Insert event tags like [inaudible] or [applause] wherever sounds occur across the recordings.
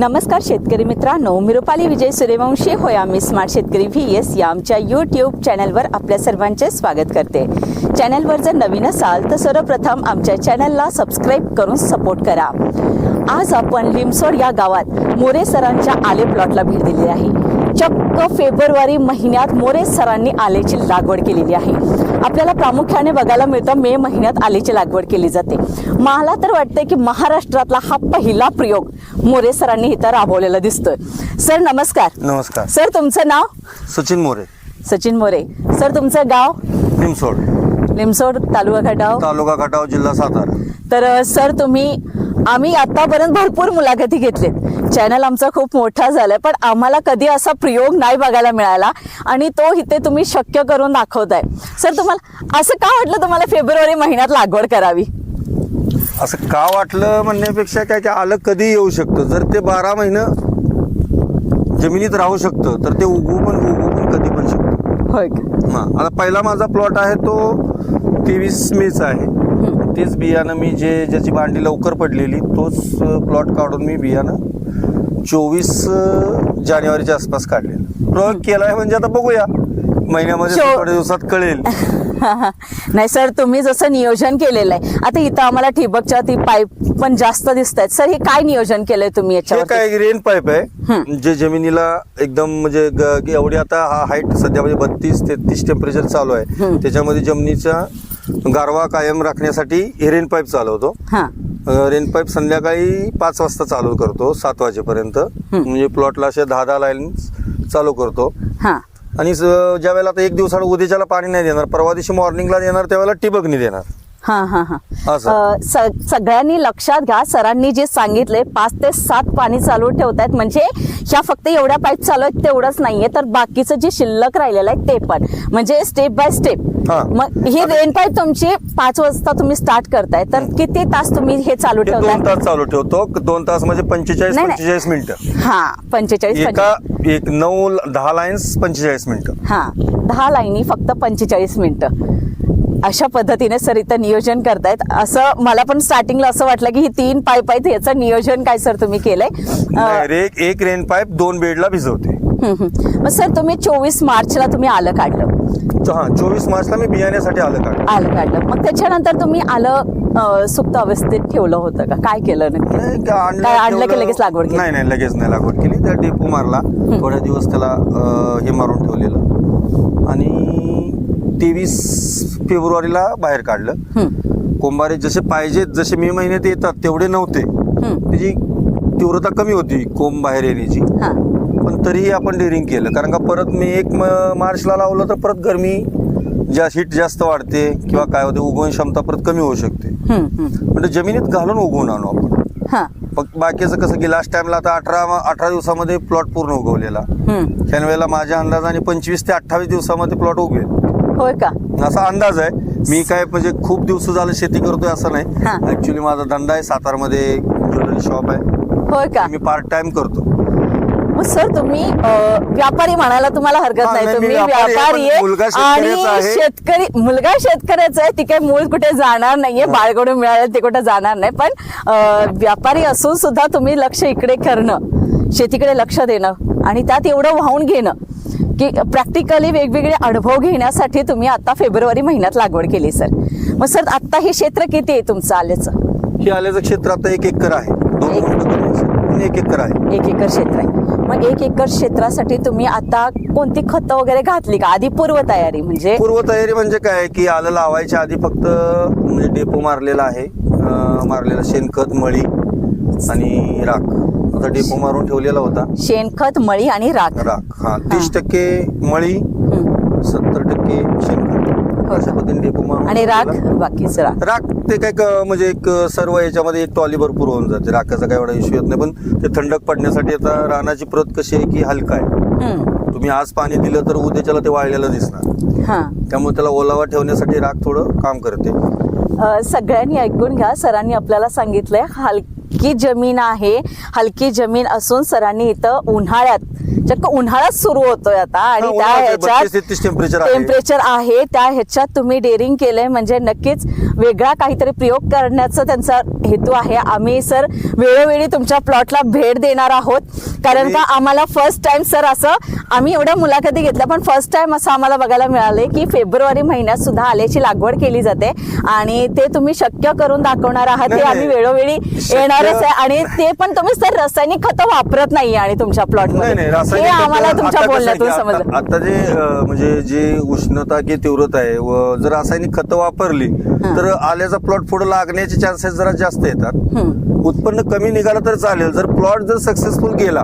नमस्कार शेतकरी मित्रांनो मी रुपाली विजय सूर्यवंशी. होय आम्ही स्मार्ट शेतकरी व्ही एस या आमच्या यूट्यूब चॅनलवर आपल्या सर्वांचे स्वागत करते. चॅनलवर जर नवीन असाल तर सर्वप्रथम आमच्या चॅनलला सबस्क्राईब करून सपोर्ट करा. आज आपण लिमसोड या गावात मोरे सरांच्या आले प्लॉटला भेट दिली आहे. चक्क फेब्रुवारी महिन्यात मोरे सरांनी आलेची लागवड केलेली आहे. आपल्याला प्रामुख्याने बघायला मिळतं मे महिन्यात आलेची लागवड केली जाते. मला तर वाटतंय की महाराष्ट्रातला हा पहिला प्रयोग मोरे सरांनी इथं राबवलेला दिसतोय. सर नमस्कार. नमस्कार. सर तुमचं नाव? सचिन मोरे. सचिन मोरे. सर तुमचं गाव? निमसोड. लिमसोड तालुका खटाव. तालुका खटाव जिल्हा सातारा. तर सर तुम्ही आम्ही आतापर्यंत भरपूर मुलाखती घेतलेत चॅनल आमचा खूप मोठा झालाय पण आम्हाला कधी असा प्रयोग नाही बघायला मिळाला. आणि तो इथे तुम्ही शक्य करून दाखवताय. सर तुम्हाला असं का वाटलं तुम्हाला फेब्रुवारी महिन्यात लागवड करावी? असं का वाटलं म्हणण्यापेक्षा काय की आलं कधी येऊ शकतं? जर ते बारा महिनं जमिनीत राहू शकतं तर ते उगवू पण उगवू पण कधी पण शकतं. होय का? हां आता पहिला माझा प्लॉट आहे तो तेवीस मेचा आहे. तेच बियाणं मी जे ज्याची भांडी लवकर पडलेली तोच प्लॉट काढून मी बियाणं चोवीस जानेवारीच्या आसपास काढलेलं. प्रयोग केला आहे म्हणजे आता बघूया. महिन्यामध्ये थोड्या दिवसात कळेल. [laughs] नाही सर तुम्ही जसं नियोजन केलेलं आहे आता इथं आम्हाला ठिबकच्या ती पाईप पण जास्त दिसत आहेत. सर हे काय नियोजन केलंय तुम्ही याच्यावर काय रेन पाईप आहे. जे जमिनीला एकदम म्हणजे एवढी आता हा हाईट सध्या म्हणजे बत्तीस तेहतीस टेम्परेचर चालू आहे. त्याच्यामध्ये जमिनीचा गारवा कायम राखण्यासाठी हे रेन पाईप चालवतो. हा. रेन पाईप संध्याकाळी पाच वाजता चालू करतो सात वाजेपर्यंत. म्हणजे प्लॉटला असे दहा दहा लाईन चालू करतो. हा. आणि ज्या वेळेला आता एक दिवसाला उद्याच्याला पाणी नाही देणार परवा दिवशी मॉर्निंगला देणार त्यावेळेला टिबकनी देणार. हा हा हा. असं. अ, स- सगळ्यांनी लक्षात घ्या सरांनी जे सांगितले पाच ते सात पाणी चालू ठेवतायत म्हणजे ह्या फक्त एवढ्या पाईप चालू आहेत तेवढंच नाहीये तर बाकीचं जे शिल्लक राहिलेलं आहे ते पण. म्हणजे स्टेप बाय स्टेप हा. मग ही रेन पाईप तुमची पाच वाजता तुम्ही स्टार्ट करताय तर किती तास तुम्ही हे चालू हे दोन ठेवताय तास चालू ठेवतो. दोन तास म्हणजे पंचेचाळीस नाही, नाही. पंचेचाळीस मिनिटं. हा पंचेचाळीस. एका एक नऊ दहा लाईन्स पंचेचाळीस मिनिटं. हा दहा लाईनी फक्त पंचेचाळीस मिनिटं. अशा पद्धतीने सर इथं नियोजन करतायत. असं मला पण स्टार्टिंगला असं वाटलं की ही तीन पाईप आहेत याचं नियोजन काय सर तुम्ही केलंय? नाही, एक एक रेन पाईप दोन बेडला भिजवते. मग सर तुम्ही चोवीस मार्चला तुम्ही आलं काढलं. हा चोवीस मार्चला मी बियाण्यासाठी आलं काढ आलं काढलं. मग त्याच्यानंतर तुम्ही आलं सुप्त अवस्थेत ठेवलं होतं का? काय केलं नक्की काय आणलं की लगेच लागवड केली? नाही नाही लगेच नाही लागवड केली. त्या डेपो मारला. थोड्या दिवस त्याला हे मारून ठेवलेलं. आणि तेवीस फेब्रुवारीला बाहेर काढलं. कोंबारे जसे पाहिजेत जसे मे महिन्यात येतात तेवढे नव्हते. त्याची तीव्रता कमी होती कोंब बाहेर येण्याची. पण तरीही आपण डेअरिंग केलं. कारण का परत मी एक मार्चला लावलं तर परत गरमी ज्या हीट जास्त वाढते किंवा काय होते उगवण क्षमता परत कमी होऊ शकते. म्हणजे जमिनीत घालून उगवून आणू आपण. हा. फक्त बाकीचं कसं की लास्ट टाइमला आता अठरा अठरा दिवसामध्ये प्लॉट पूर्ण उगवलेला. हम्म. त्यान वेळेला माझ्या अंदाजाने पंचवीस ते अठ्ठावीस दिवसामध्ये प्लॉट उगवेल. होय का? असा अंदाज आहे. मी काय म्हणजे खूप दिवस झालं शेती करतोय असं हा. नाही ऍक्च्युली माझा धंदा आहे सातारमध्ये ज्वेलरी शॉप आहे. होय का? मी पार्ट टाइम करतो. मग सर तुम्ही अं, व्यापारी म्हणायला तुम्हाला हरकत हा, नाही. नाही, मी तुम्ही व्यापारी आहे, व्यापारी पण मुलगा आहे आणि शेतकऱ्याचा आहे. शेतकरी मुलगा शेतकऱ्याचा आहे ती काही मूळ कुठे जाणार नाहीये बाळकडून मिळालं ते कुठे जाणार नाही. पण अं, व्यापारी असून सुद्धा तुम्ही लक्ष इकडे करणं शेतीकडे लक्ष देणं आणि त्यात एवढं वाहून घेणं की प्रॅक्टिकली वेगवेगळे अनुभव घेण्यासाठी तुम्ही आता फेब्रुवारी महिन्यात लागवड केली सर मग सर आता हे क्षेत्र किती आहे तुमचं आल्याचं हे आल्याचं क्षेत्र आता एक एकर आहे. दोन एक- एकर. आहे. एक एकर क्षेत्र आहे. मग एक एकर क्षेत्रासाठी तुम्ही आता कोणती खतं वगैरे घातली का? आधी पूर्व तयारी म्हणजे? पूर्वतयारी म्हणजे काय? की आलं लावायच्या आधी फक्त म्हणजे डेपो मारलेला आहे. मारलेला शेणखत मळी आणि राख. आता डेपो मारून ठेवलेला होता. शेणखत मळी आणि राख. राख हा. तीस टक्के मळी. सत्तर टक्के शेणखत. हो. अशा पद्धतीने डेपो मारून आणि राख. बाकीच राख. राख ते काय म्हणजे एक सर्व याच्यामध्ये एक टॉली भरपूर होऊन जाते. राखाचा काय एवढा इश्यू येत नाही. पण ते थंडक पडण्यासाठी आता रानाची प्रत कशी आहे की हलका आहे. तुम्ही आज पाणी दिलं तर उद्याच्याला ते वाळलेलं दिसणार. त्यामुळे त्याला ओलावा ठेवण्यासाठी राख थोडं काम करते. सगळ्यांनी ऐकून घ्या. सरांनी आपल्याला सांगितलंय हलकी जमीन आहे. हलकी जमीन असून सरांनी इथं उन्हाळ्यात चक्क उन्हाळाच सुरू होतोय आता आणि त्या ह्याच्यात 32-33 टेम्परेचर आहे. त्या ह्याच्यात तुम्ही डेअरिंग केलंय. म्हणजे नक्कीच वेगळा काहीतरी प्रयोग करण्याचा त्यांचा हेतू आहे. आम्ही सर वेळोवेळी तुमच्या प्लॉटला भेट देणार आहोत. कारण का आम्हाला फर्स्ट टाइम सर असं आम्ही एवढ्या मुलाखती घेतल्या पण फर्स्ट टाइम असं आम्हाला बघायला मिळाले की फेब्रुवारी महिन्यात सुद्धा आल्याची लागवड केली जाते. आणि ते तुम्ही शक्य करून दाखवणार आहात ते आम्ही. वेळोवेळी येणारच आहे. आणि ते पण तुम्ही सर रासायनिक खतं वापरत नाही आणि तुमच्या प्लॉटमध्ये हे आम्हाला तुमच्या आता बोलण्यातून समजलं. जे म्हणजे जे उष्णता की तीव्रता आहे व जर रासायनिक खतं वापरली तर आल्याचा प्लॉट पुढे लागण्याचे चान्सेस जरा जास्त येतात. उत्पन्न कमी निघालं तर चालेल. जर प्लॉट जर सक्सेसफुल गेला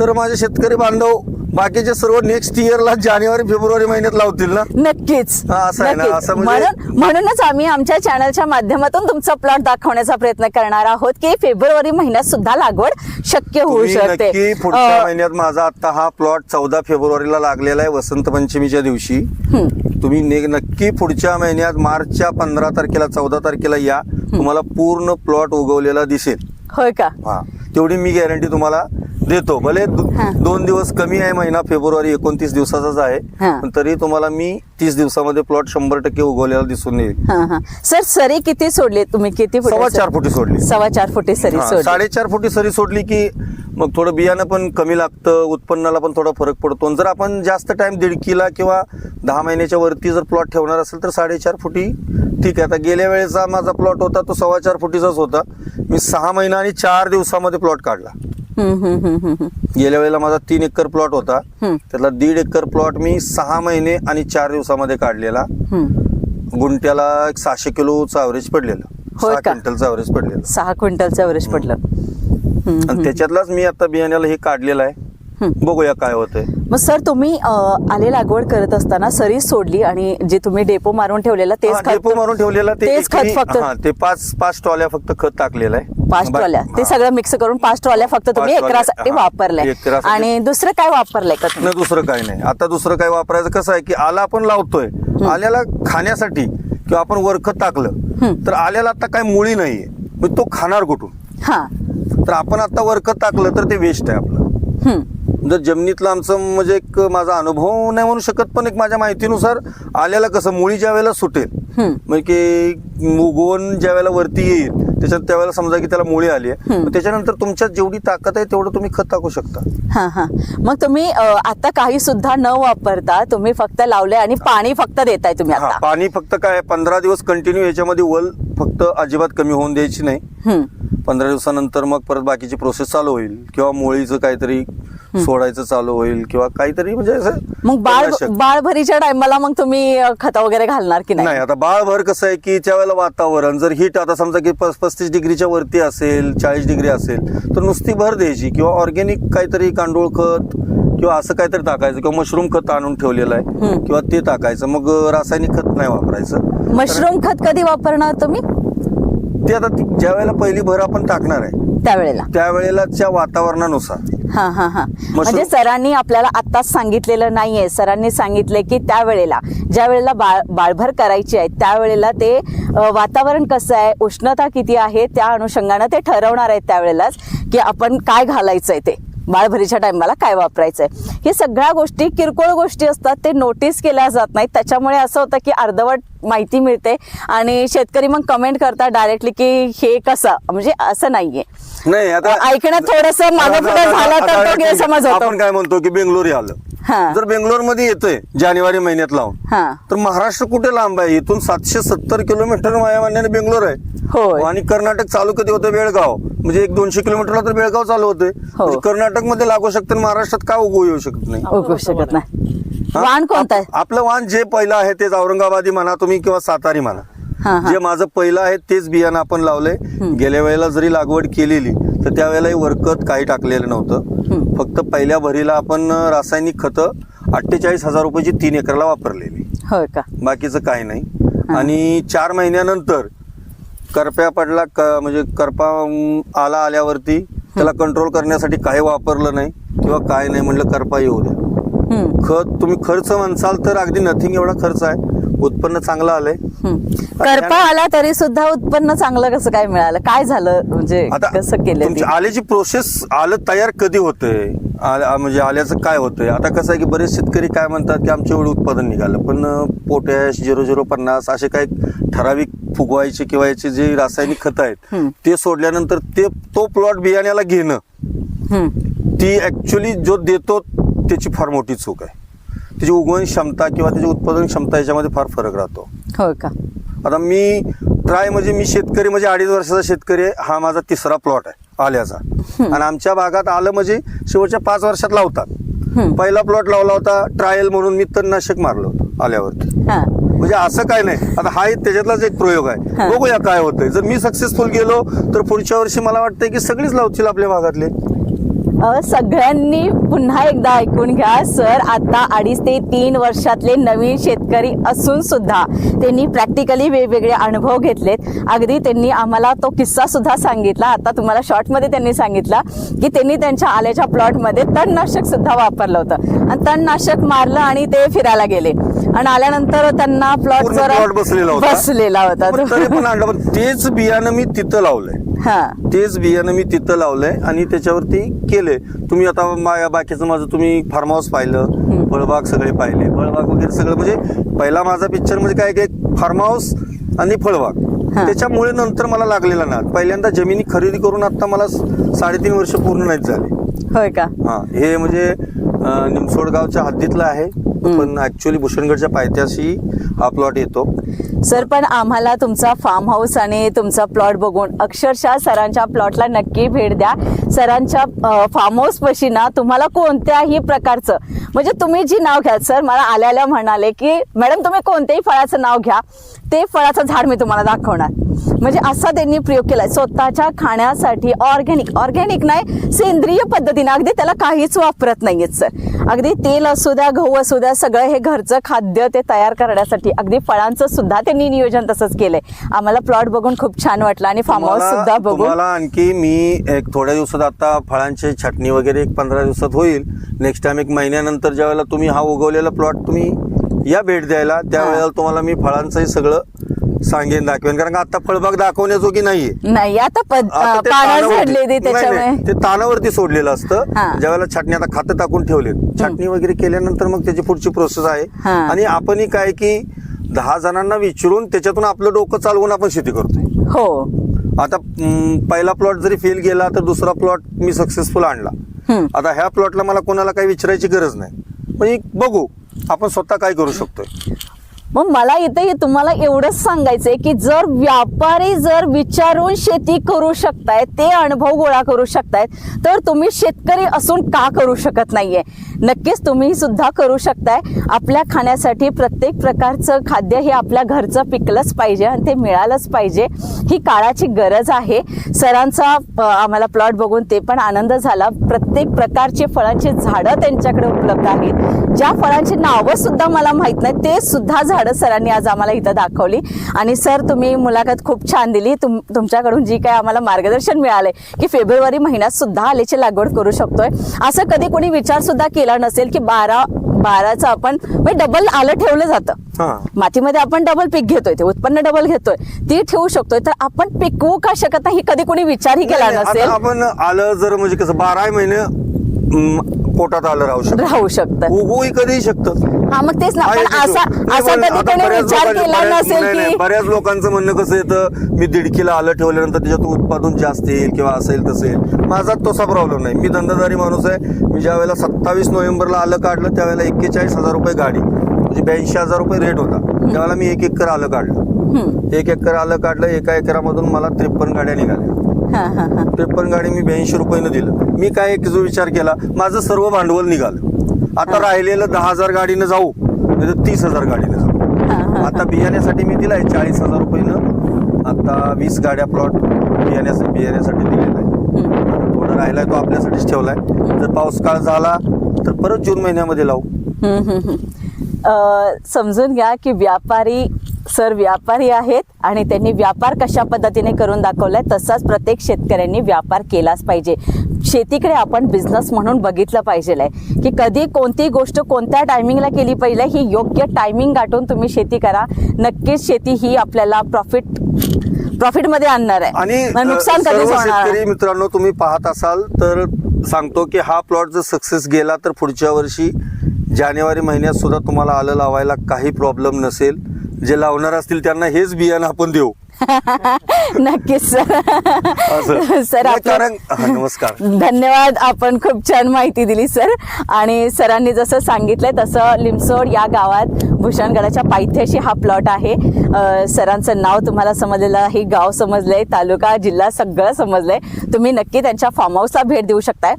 तर माझे शेतकरी बांधव बाकीचे सर्व नेक्स्ट इयरला जानेवारी फेब्रुवारी महिन्यात लावतील ना? नक्कीच. हा, असं आहे ना, नक्कीच. असं म्हणजे- म्हणून म्हणूनच आम्ही आमच्या चॅनलच्या माध्यमातून तुमचा प्लॉट दाखवण्याचा प्रयत्न करणार आहोत की फेब्रुवारी महिन्यात सुद्धा लागवड शक्य होऊ तुम्ही शकते. नक्की पुढच्या अं, महिन्यात माझा आता हा प्लॉट चौदा फेब्रुवारीला लागलेला आहे वसंत पंचमीच्या दिवशी. तुम्ही ने- नक्की पुढच्या महिन्यात मार्चच्या पंधरा तारखेला चौदा तारखेला या. तुम्हाला पूर्ण प्लॉट उगवलेला दिसेल. होय का? हा. तेवढी मी गॅरंटी तुम्हाला देतो. भले दो- हा. दोन दिवस कमी आहे महिना फेब्रुवारी एकोणतीस दिवसाचाच आहे हा. पण तरी तुम्हाला मी तीस दिवसामध्ये प्लॉट शंभर टक्के उगवलेला दिसून येईल. हा हा. सर सरी किती सोडली तुम्ही? किती फुटे सव्वा सर? चार फुटी सोडली. सव्वा चार फुटे सरी हा, सोडली. साडेचार फुटी सरी सोडली की मग थोडं बियाणं पण कमी लागतं उत्पन्नाला पण थोडा फरक पडतो. आणि जर आपण जास्त टाइम दीडकीला किंवा दहा महिन्याच्या वरती जर प्लॉट ठेवणार असेल तर साडेचार फुटी ठीक आहे. आता गेल्या वेळेचा माझा प्लॉट होता तो सव्वा चार फुटीचाच होता. मी सहा महिना आणि चार दिवसामध्ये प्लॉट काढला. गेल्या वेळेला माझा तीन एकर प्लॉट होता. त्यातला दीड एकर प्लॉट मी सहा महिने आणि चार दिवसामध्ये काढलेला. गुंट्याला एक सहाशे किलोचं अवरेज पडलेलं. होय सहा का? क्विंटलचं पडलेलं. सहा क्विंटलचं अवरेज पडलं. हम्म, आणि त्याच्यातलाच मी आता बियाण्याला हे काढलेलं आहे. हम्म. बघूया काय होतंय. मग सर तुम्ही आले लागवड करत असताना सरी सोडली आणि जे तुम्ही डेपो मारून ठेवलेलं तेच खत डेपो मारून ठेवलेला तेच खत फक्त? ते पाच पाच ट्रॉल्या फक्त खत टाकलेलं आहे. पाच ट्रॉल्या. ते. सगळं मिक्स करून पाच ट्रॉल्या फक्त तुम्ही एकरासाठी वापरलंय. आणि दुसरं काय वापरलंय का नाही दुसरं काही नाही. आता दुसरं काय वापरायचं? कसं आहे की आला आपण लावतोय. आल्याला खाण्यासाठी किंवा आपण वरखत टाकलं. तर आल्याला आता काय मुळी नाहीये. मग तो खाणार कुठून? हा. तर आपण आता वरखत टाकलं तर ते वेस्ट आहे आपलं. जर जमिनीतलं आमचं म्हणजे एक माझा अनुभव नाही म्हणू शकत पण एक माझ्या माहितीनुसार आल्याला कसं मुळी ज्या वेळेला सुटेल. म्हणजे की उगवून ज्या वेळेला वरती येईल त्याच्यात त्यावेळेला समजा की त्याला मुळी आली आहे त्याच्यानंतर तुमच्यात जेवढी ताकद आहे तेवढं तुम्ही खत टाकू शकता. हा हा. मग तुम्ही आता काही सुद्धा न वापरता तुम्ही फक्त लावले आणि पाणी फक्त देताय तुम्ही आता? पाणी फक्त काय पंधरा दिवस कंटिन्यू याच्यामध्ये वल फक्त अजिबात कमी होऊन द्यायची नाही. पंधरा दिवसानंतर मग परत बाकीची प्रोसेस चालू होईल किंवा मुळीचं काहीतरी सोडायचं चालू होईल किंवा काहीतरी म्हणजे असं मग बाळ. बाळभरीच्या टायमाला मग तुम्ही खतं वगैरे घालणार की नाही नाही आता बाळभर कसं आहे की त्यावेळेला वातावरण जर हीट आता समजा की पस- पस्तीस डिग्रीच्या वरती असेल चाळीस डिग्री असेल तर नुसती भर द्यायची किंवा ऑर्गॅनिक काहीतरी गांडूळ खत किंवा असं काहीतरी टाकायचं किंवा मशरूम खत आणून ठेवलेलं आहे हम्म. किंवा ते टाकायचं मग अं, रासायनिक खत नाही वापरायचं मशरूम खत कधी वापरणार तुम्ही ते आता ती- ज्या वेळेला पहिली भर आपण टाकणार आहे त्यावेळेला. त्यावेळेलाच्या वातावरणानुसार. हा हा हा. म्हणजे सरांनी आपल्याला आत्ताच सांगितलेलं नाहीये. सरांनी सांगितलंय की त्यावेळेला ज्या वेळेला बाळ बाळभर करायची आहे त्यावेळेला ते अ, वातावरण कसं आहे उष्णता किती आहे त्या अनुषंगानं ते ठरवणार आहेत त्यावेळेलाच की आपण काय घालायचंय ते. बाळभरीच्या टायमाला काय वापरायचंय. हे सगळ्या गोष्टी किरकोळ गोष्टी असतात ते नोटीस केल्या जात नाहीत. त्याच्यामुळे असं होतं की अर्धवट माहिती मिळते आणि शेतकरी मग कमेंट करतात डायरेक्टली की हे कसं? म्हणजे असं नाहीये. नाही आता ऐकण्यात थोडंसं मागं पुढे झालं तर आपण काय म्हणतो की बेंगलोर आलं. हा. जर बेंगलोरमध्ये येतोय जानेवारी महिन्यात लावून हा. तर महाराष्ट्र कुठे लांब आहे? इथून सातशे सत्तर किलोमीटर माझ्या म्हणण्याने बेंगलोर आहे. होय. आणि कर्नाटक चालू कधी होतं? बेळगाव. म्हणजे एक दोनशे किलोमीटरला तर बेळगाव चालू होते हो. कर्नाटकमध्ये लागू शकतं आणि महाराष्ट्रात का उगवू येऊ शकत नाही? उगवू शकत नाही. हा? वाण कोणतं आहे? आप- आपलं वाण जे पहिलं आहे तेच औरंगाबादी म्हणा तुम्ही किंवा सातारी म्हणा. हा, हा. जे माझं पहिलं आहे तेच बियाणं आपण लावलंय. गेल्या वेळेला जरी लागवड केलेली तर त्यावेळेला वरकत काही टाकलेलं नव्हतं. फक्त पहिल्या भरीला आपण अं, रासायनिक खतं अठ्ठेचाळीस हजार रुपयाची तीन एकरला वापरलेली. होय का? बाकीचं काही नाही. आणि चार महिन्यानंतर करप्या पडला क म्हणजे करपा अं, आला आल्यावरती त्याला कंट्रोल करण्यासाठी काही वापरलं नाही किंवा काय नाही म्हणलं करपा येऊ द्या. हम्म. खत तुम्ही खर्च म्हणसाल तर अगदी नथिंग एवढा खर्च आहे. उत्पन्न चांगलं आलंय. करपा आला तरी सुद्धा उत्पन्न चांगलं कसं काय मिळालं काय झालं म्हणजे कसं केलं? आल्याची प्रोसेस आलं तयार कधी होतंय म्हणजे आल्याचं काय होतंय आता कसं आहे की बरेच शेतकरी काय म्हणतात की आमच्या एवढं उत्पादन निघालं पण पोटॅश झिरो झिरो पन्नास असे काही ठराविक फुगवायचे किंवा याचे जे रासायनिक खतं आहेत. ते सोडल्यानंतर ते तो प्लॉट बियाण्याला घेणं. ती ऍक्च्युली जो देतो त्याची फार मोठी चूक आहे त्याची उगवण क्षमता किंवा त्याची उत्पादन क्षमता याच्यामध्ये फार फरक राहतो. हो का? आता मी ट्राय म्हणजे मी शेतकरी म्हणजे अडीच वर्षाचा शेतकरी आहे हा माझा तिसरा प्लॉट आहे आल्याचा. आणि आमच्या भागात आलं म्हणजे शेवटच्या पाच वर्षात लावतात. पहिला प्लॉट लावला होता ट्रायल म्हणून मी तणनाशक मारलं होतं आल्यावरती. म्हणजे असं काय नाही. आता हा एक त्याच्यातलाच एक प्रयोग आहे. बघूया काय होतंय. जर मी सक्सेसफुल गेलो तर पुढच्या वर्षी मला वाटतंय की सगळीच लावतील आपल्या भागातले. सगळ्यांनी पुन्हा एकदा ऐकून घ्या सर आता अडीच ते तीन वर्षातले नवीन शेतकरी असून सुद्धा त्यांनी प्रॅक्टिकली वेगवेगळे अनुभव घेतलेत. अगदी त्यांनी आम्हाला तो किस्सा सुद्धा सांगितला आता तुम्हाला शॉर्टमध्ये त्यांनी सांगितला की त्यांनी त्यांच्या आल्याच्या प्लॉटमध्ये तणनाशक सुद्धा वापरलं होतं. आणि तणनाशक मारलं आणि ते फिरायला गेले. आणि आल्यानंतर त्यांना प्लॉट बसलेला होता. तेच बियाणं मी तिथं लावलंय. हा. तेच बियाणं मी तिथं लावलंय आणि त्याच्यावरती केलंय. तुम्ही आता मा- बाकीचं माझं तुम्ही फार्म हाऊस पाहिलं फळबाग सगळे पाहिले. फळबाग वगैरे सगळं म्हणजे पहिला माझा पिक्चर म्हणजे काय की फार्म हाऊस आणि फळबाग. हा. त्याच्यामुळे नंतर मला लागलेला ना पहिल्यांदा जमिनी खरेदी करून आता मला स- साडेतीन वर्ष पूर्ण नाहीत झाले. होय का? हा. हे म्हणजे अं, निमसोड गावच्या हद्दीतलं आहे. पण ऍक्च्युअली भूषणगडच्या पायथ्याशी हा प्लॉट येतो. सर पण आम्हाला तुमचा फार्म हाऊस आणि तुमचा प्लॉट बघून अक्षरशः सरांच्या प्लॉटला नक्की भेट द्या. सरांच्या फार्म हाऊस पशी ना तुम्हाला कोणत्याही प्रकारचं म्हणजे तुम्ही जी नाव घ्याल सर मला आल्या म्हणाले की मॅडम तुम्ही कोणत्याही फळाचं नाव घ्या. ते फळाचं झाड मी तुम्हाला दाखवणार. म्हणजे असा त्यांनी प्रयोग केलाय. स्वतःच्या खाण्यासाठी ऑर्गॅनिक ऑर्गॅनिक नाही सेंद्रिय पद्धतीने. अगदी त्याला काहीच वापरत नाहीयेत सर. अगदी तेल असू द्या गहू असू द्या सगळं हे घरचं खाद्य ते तयार करण्यासाठी. अगदी फळांचं सुद्धा त्यांनी नियोजन तसंच केलंय. आम्हाला प्लॉट बघून खूप छान वाटलं आणि फार्म हाऊस सुद्धा बघून तुम्हाला आणखी मी एक थोड्या दिवसात आता फळांची छाटणी वगैरे एक पंधरा दिवसात होईल. नेक्स्ट टाइम एक महिन्यानंतर ज्या वेळेला तुम्ही हा उगवलेला प्लॉट तुम्ही या भेट द्यायला त्यावेळेला तुम्हाला मी फळांचंही सगळं सांगेन दाखवेन. कारण आता फळबाग दाखवण्याजोगी नाहीये. नाही आता पद- आता ते पानं तानावरती- झडले ते नाही, त्याच्यामुळे. नाही, ते तानावरती सोडलेलं असतं. हा. ज्यावेळेला छाटणी आता खातं टाकून ठेवले छाटणी वगैरे केल्यानंतर मग त्याची पुढची प्रोसेस आहे. हा. आणि आपणही काय की दहा जणांना विचारून त्याच्यातून आपलं डोकं चालवून आपण शेती करतोय. हो. आता हम्म, पहिला प्लॉट जरी फेल गेला तर दुसरा प्लॉट मी सक्सेसफुल आणला. हम्म. आता ह्या प्लॉटला मला कोणाला काही विचारायची गरज नाही. म्हणजे बघू. आपण स्वतः काय करू शकतोय? मग मला इथे तुम्हाला एवढंच सांगायचंय की जर व्यापारी जर विचारून शेती करू शकतायत ते अनुभव गोळा करू शकतायत तर तुम्ही शेतकरी असून का करू शकत नाहीये? नक्कीच तुम्ही सुद्धा करू शकताय. आपल्या खाण्यासाठी प्रत्येक प्रकारचं खाद्य हे आपल्या घरचं पिकलंच पाहिजे आणि ते मिळालंच पाहिजे. ही काळाची गरज आहे. सरांचा आम्हाला प्लॉट बघून ते पण आनंद झाला. प्रत्येक प्रकारची फळांची झाडं त्यांच्याकडे उपलब्ध आहेत. ज्या फळांची नावं सुद्धा मला माहीत नाही ते सुद्धा झाडं सरांनी आज आम्हाला इथं दाखवली. आणि सर तुम्ही मुलाखत खूप छान दिली. तुम तुमच्याकडून जी काय आम्हाला मार्गदर्शन मिळालंय की फेब्रुवारी महिन्यात सुद्धा आल्याची लागवड करू शकतोय. असं कधी कोणी विचार सुद्धा केला नसेल की बारा बाराचं आपण डबल आलं ठेवलं जातं. मातीमध्ये आपण डबल पीक घेतोय ते उत्पन्न डबल घेतोय ती ठेवू शकतोय. तर आपण पिकवू का शकत नाही कधी कोणी विचारही केला नसेल. आपण आलं जर म्हणजे कसं बारा महिने पोटात आलं राहू शकतं. राहू शकतं. उगवूही कधीही शकतं. हा मग तेच ना हा पण असा. नाही, असा पण कधी आता कोणी बऱ्याच विचार लोकांचं- केला बऱ्याच- नसेल नाही, नाही, की बऱ्याच लोकांचं म्हणणं कसं येतं? मी दीडकीला आलं ठेवल्यानंतर त्याच्यात उत्पादन जास्त येईल किंवा असेल तसं येईल. माझा तसा प्रॉब्लेम नाही. मी धंदादारी माणूस आहे. मी ज्या वेळेला सत्तावीस नोव्हेंबरला आलं काढलं त्यावेळेला एक्केचाळीस हजार रुपये गाडी म्हणजे ब्याऐंशी हजार रुपये रेट होता. त्यावेळेला मी एक एकर आलं काढलं. हम्म. एक एकर आलं काढलं एका एकरामधून मला त्रेपन्न गाड्या निघाल्या. [laughs] त्रेपन्न गाडी मी ब्याऐंशी रुपयानं दिलं. मी काय एक जो विचार केला माझं सर्व भांडवल निघालं. आता राहिलेलं दहा हजार गाडीनं जाऊ नाही तीस हजार गाडीनं जाऊ. आता बियाण्यासाठी मी दिलाय चाळीस हजार रुपयानं. आता वीस गाड्या प्लॉट बियाण्यासाठी बियाण्यासाठी दिलेला आहे. आता थोडं राहिलाय तो आपल्यासाठीच ठेवलाय. जर पाऊस काळ झाला तर परत जून महिन्यामध्ये लावू. समजून घ्या की व्यापारी सर व्यापारी आहेत आणि त्यांनी व्यापार कशा पद्धतीने करून दाखवलाय तसाच प्रत्येक शेतकऱ्यांनी व्यापार केलाच पाहिजे. शेतीकडे आपण बिझनेस म्हणून बघितलं पाहिजे की कधी कोणती गोष्ट कोणत्या टायमिंगला केली पाहिजे ही योग्य टायमिंग गाठून तुम्ही शेती करा. नक्कीच शेती ही आपल्याला प्रॉफिट प्रॉफिटमध्ये आणणार आहे. आणि नुकसान कधीच सर्व होणार? मित्रांनो तुम्ही पाहत असाल तर सांगतो की हा प्लॉट जर सक्सेस गेला तर पुढच्या वर्षी जानेवारी महिन्यात सुद्धा तुम्हाला आलं लावायला काही प्रॉब्लेम नसेल. जे लावणार असतील त्यांना हेच बियाणं आपण देऊ. [laughs] नक्कीच. सर सर आपलं- कारण हा, नमस्कार. [laughs] धन्यवाद. आपण खूप छान माहिती दिली सर. आणि सरांनी जसं सांगितलंय तसं लिमसोड या गावात भूषणगडाच्या पायथ्याशी हा प्लॉट आहे. सरांचं नाव तुम्हाला समजलेलं आहे गाव समजलंय तालुका जिल्हा सगळं समजलंय. तुम्ही नक्की त्यांच्या फार्म हाऊसला भेट देऊ शकताय.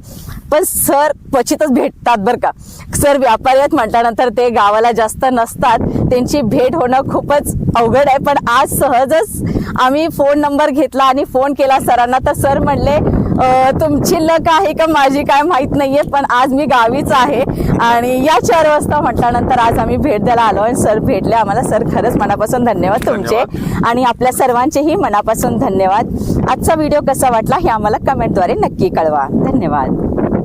पण सर क्वचितच भेटतात बरं का. सर व्यापारी आहेत म्हटल्यानंतर ते गावाला जास्त नसतात. त्यांची भेट होणं खूपच अवघड आहे पण आज सहजच आम्ही फोन नंबर घेतला आणि फोन केला सरांना. तर सर म्हणले "अ, तुमची लक आहे का माझी काय माहीत नाहीये पण आज मी गावीच आहे. आणि या चार वाजता म्हटल्यानंतर आज आम्ही भेट द्यायला आलो आणि सर भेटले आम्हाला. सर खरंच मनापासून धन्यवाद तुमचे. आणि आपल्या सर्वांचेही मनापासून धन्यवाद. आजचा व्हिडिओ कसा वाटला हे आम्हाला कमेंटद्वारे नक्की कळवा. धन्यवाद.